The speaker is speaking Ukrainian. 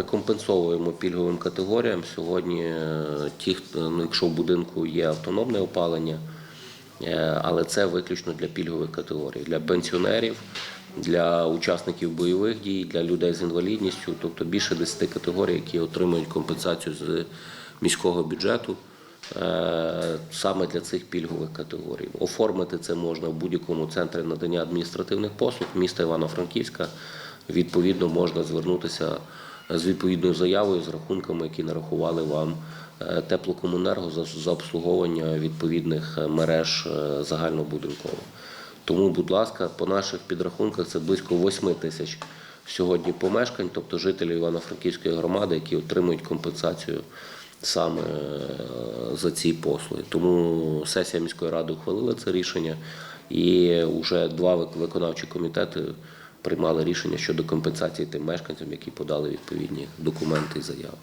Ми компенсовуємо пільговим категоріям. Сьогодні е, ті, ну, якщо в будинку є автономне опалення, е, але це виключно для пільгових категорій, для пенсіонерів, для учасників бойових дій, для людей з інвалідністю, тобто більше 10 категорій, які отримують компенсацію з міського бюджету. е, Саме для цих пільгових категорій. Оформити це можна в будь-якому центрі надання адміністративних послуг міста Івано-Франківська. Відповідно, можна звернутися з відповідною заявою з рахунками, які нарахували вам е, теплокомунерго за, обслуговування відповідних е, мереж е, загальнобудинкових. Тому, будь ласка, по наших підрахунках це близько 8 тисяч сьогодні помешкань, тобто жителів Івано-Франківської громади, які отримують компенсацію саме за ці послуги. Тому сесія міської ради ухвалила це рішення, і вже два виконавчі комітети приймали рішення щодо компенсації тим мешканцям, які подали відповідні документи і заяви.